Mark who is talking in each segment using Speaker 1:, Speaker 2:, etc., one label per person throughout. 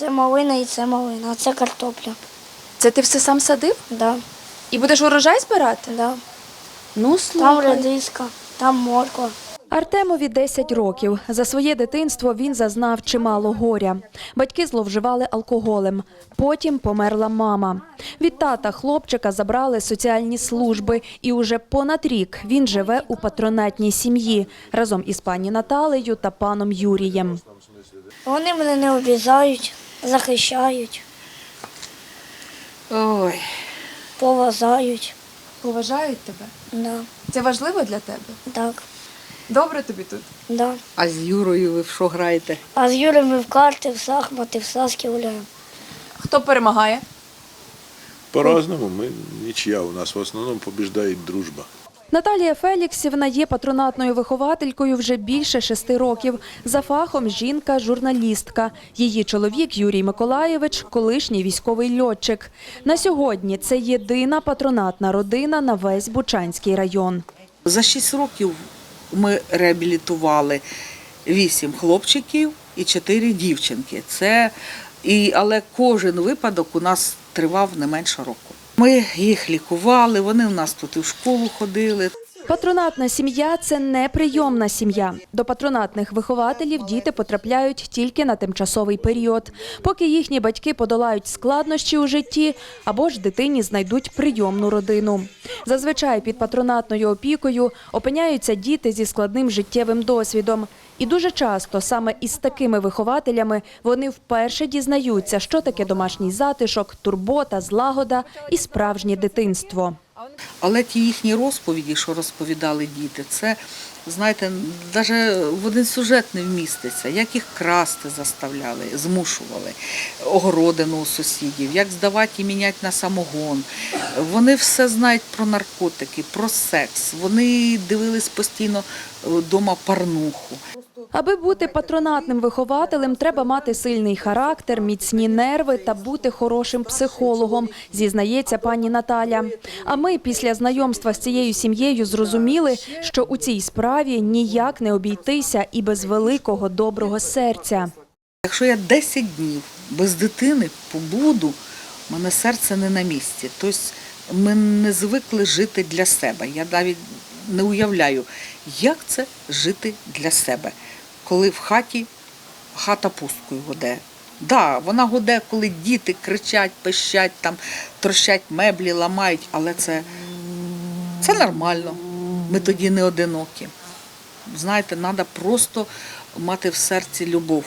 Speaker 1: Це малина і це малина, а це картопля.
Speaker 2: Це ти все сам садив?
Speaker 1: Да,
Speaker 2: І будеш урожай збирати?
Speaker 1: да.
Speaker 2: Ну,
Speaker 1: Там редиска, там морква.
Speaker 3: Артемові 10 років. За своє дитинство він зазнав чимало горя. Батьки зловживали алкоголем. Потім померла мама. Від тата хлопчика забрали соціальні служби, і уже понад рік він живе у патронатній сім'ї разом із пані Наталею та паном Юрієм.
Speaker 1: Вони мене не обізають, захищають,
Speaker 2: Ой,
Speaker 1: поважають.
Speaker 2: поважають тебе.
Speaker 1: Да,
Speaker 2: Це важливо для тебе?
Speaker 1: так,
Speaker 2: Добре тобі тут?
Speaker 1: да.
Speaker 4: А з Юрою ви в що граєте?
Speaker 1: А з Юрою ми в карти, в шахмати, в саски гуляємо.
Speaker 2: Хто перемагає?
Speaker 5: По-разному, мы ничья, у нас в основном побеждает дружба.
Speaker 3: Наталія Феліксівна є патронатною вихователькою вже більше шести років. За фахом жінка журналістка. Її чоловік Юрій Миколаєвич колишній військовий льотчик. На сьогодні це єдина патронатна родина на весь Бучанський район.
Speaker 4: За 6 років ми реабілітували 8 хлопчиків і 4 дівчинки. Це, і, але кожен випадок у нас тривав не менше року. Ми їх лікували, вони у нас тут і в школу ходили.
Speaker 3: Патронатна сім'я це не прийомна сім'я. До патронатних вихователів діти потрапляють тільки на тимчасовий період, поки їхні батьки подолають складнощі у житті або ж дитині знайдуть прийомну родину. Зазвичай під патронатною опікою опиняються діти зі складним життєвим досвідом. І дуже часто саме із такими вихователями вони вперше дізнаються, що таке домашній затишок, турбота, злагода і справжнє дитинство.
Speaker 4: Але ті їхні розповіді, що розповідали діти, це, знаєте, навіть в один сюжет не вміститься, як їх красти заставляли, змушували, огородину у сусідів, як здавати і міняти на самогон. Вони все знають про наркотики, про секс. Вони дивились постійно вдома парнуху.
Speaker 3: Аби бути патронатним вихователем, треба мати сильний характер, міцні нерви та бути хорошим психологом, зізнається пані Наталя. А ми після знайомства з цією сім'єю зрозуміли, що у цій справі ніяк не обійтися і без великого доброго серця.
Speaker 4: Якщо я 10 днів без дитини побуду, в мене серце не на місці. Тобто ми не звикли жити для себе. Я навіть не уявляю, як це жити для себе, коли в хаті хата пусткою годе. Да, вона годе, коли діти кричать, пищать, там, трощать меблі, ламають, але це, це нормально. Ми тоді не одинокі. Знаєте, треба просто мати в серці любов.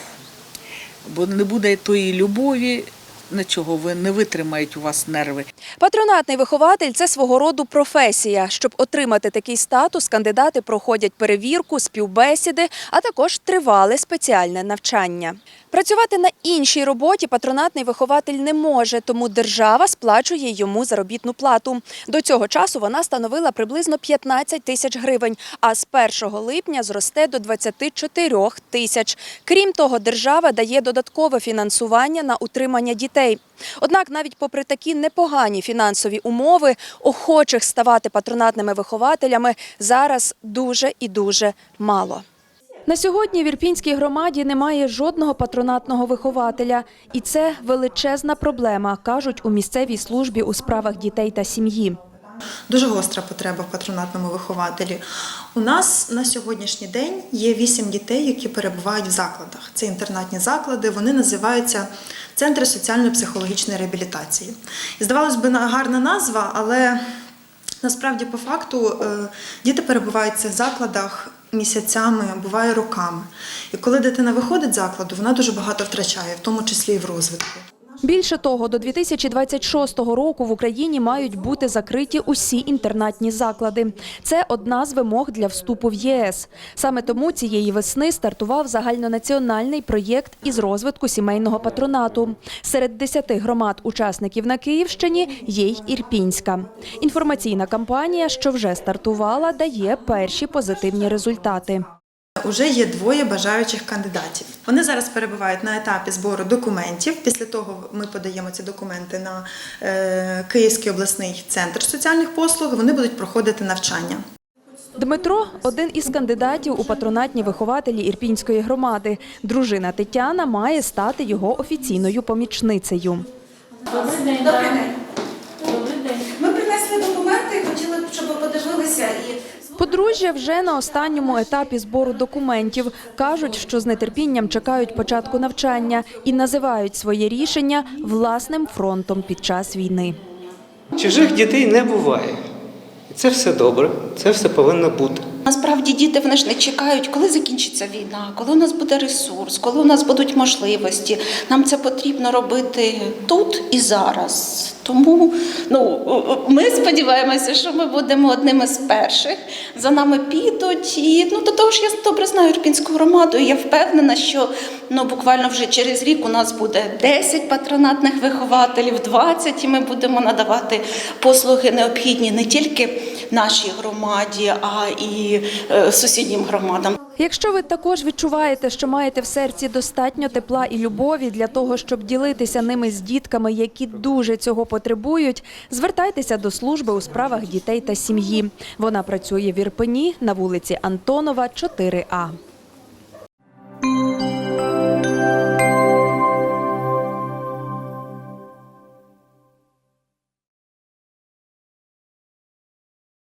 Speaker 4: Бо не буде тої любові, нічого, ви не витримають у вас нерви.
Speaker 3: Патронатний вихователь це свого роду професія. Щоб отримати такий статус, кандидати проходять перевірку, співбесіди, а також тривале спеціальне навчання. Працювати на іншій роботі патронатний вихователь не може, тому держава сплачує йому заробітну плату. До цього часу вона становила приблизно 15 тисяч гривень, а з 1 липня зросте до 24 тисяч. Крім того, держава дає додаткове фінансування на утримання дітей. Однак, навіть попри такі непогані фінансові умови, охочих ставати патронатними вихователями зараз дуже і дуже мало. На сьогодні в Ірпінській громаді немає жодного патронатного вихователя, і це величезна проблема, кажуть у місцевій службі у справах дітей та сім'ї.
Speaker 6: Дуже гостра потреба в патронатному вихователі. У нас на сьогоднішній день є вісім дітей, які перебувають в закладах. Це інтернатні заклади, вони називаються Центри соціально-психологічної реабілітації. І здавалось би, гарна назва, але насправді по факту е, діти перебувають в цих закладах місяцями, буває роками. І коли дитина виходить з закладу, вона дуже багато втрачає, в тому числі і в розвитку.
Speaker 3: Більше того, до 2026 року в Україні мають бути закриті усі інтернатні заклади. Це одна з вимог для вступу в ЄС. Саме тому цієї весни стартував загальнонаціональний проєкт із розвитку сімейного патронату. Серед 10 громад-учасників на Київщині є й Ірпінська. Інформаційна кампанія, що вже стартувала, дає перші позитивні результати.
Speaker 6: Уже є двоє бажаючих кандидатів. Вони зараз перебувають на етапі збору документів. Після того ми подаємо ці документи на е, Київський обласний центр соціальних послуг. Вони будуть проходити навчання.
Speaker 3: Дмитро один із кандидатів у патронатні вихователі Ірпінської громади. Дружина Тетяна має стати його офіційною помічницею.
Speaker 7: Ми
Speaker 3: Подружжя вже на останньому етапі збору документів. Кажуть, що з нетерпінням чекають початку навчання і називають своє рішення власним фронтом під час війни.
Speaker 8: Чужих дітей не буває. І це все добре, це все повинно бути.
Speaker 7: Насправді діти вони ж не чекають, коли закінчиться війна, коли у нас буде ресурс, коли у нас будуть можливості. Нам це потрібно робити тут і зараз. Тому ну ми сподіваємося, що ми будемо одними з перших. За нами підуть. І ну до того ж я добре знаю Ірпінську громаду. І я впевнена, що ну буквально вже через рік у нас буде 10 патронатних вихователів, 20, і ми будемо надавати послуги необхідні не тільки нашій громаді, а і е, сусіднім громадам.
Speaker 3: Якщо ви також відчуваєте, що маєте в серці достатньо тепла і любові для того, щоб ділитися ними з дітками, які дуже цього потребують, звертайтеся до служби у справах дітей та сім'ї. Вона працює в Ірпені на вулиці Антонова, 4А.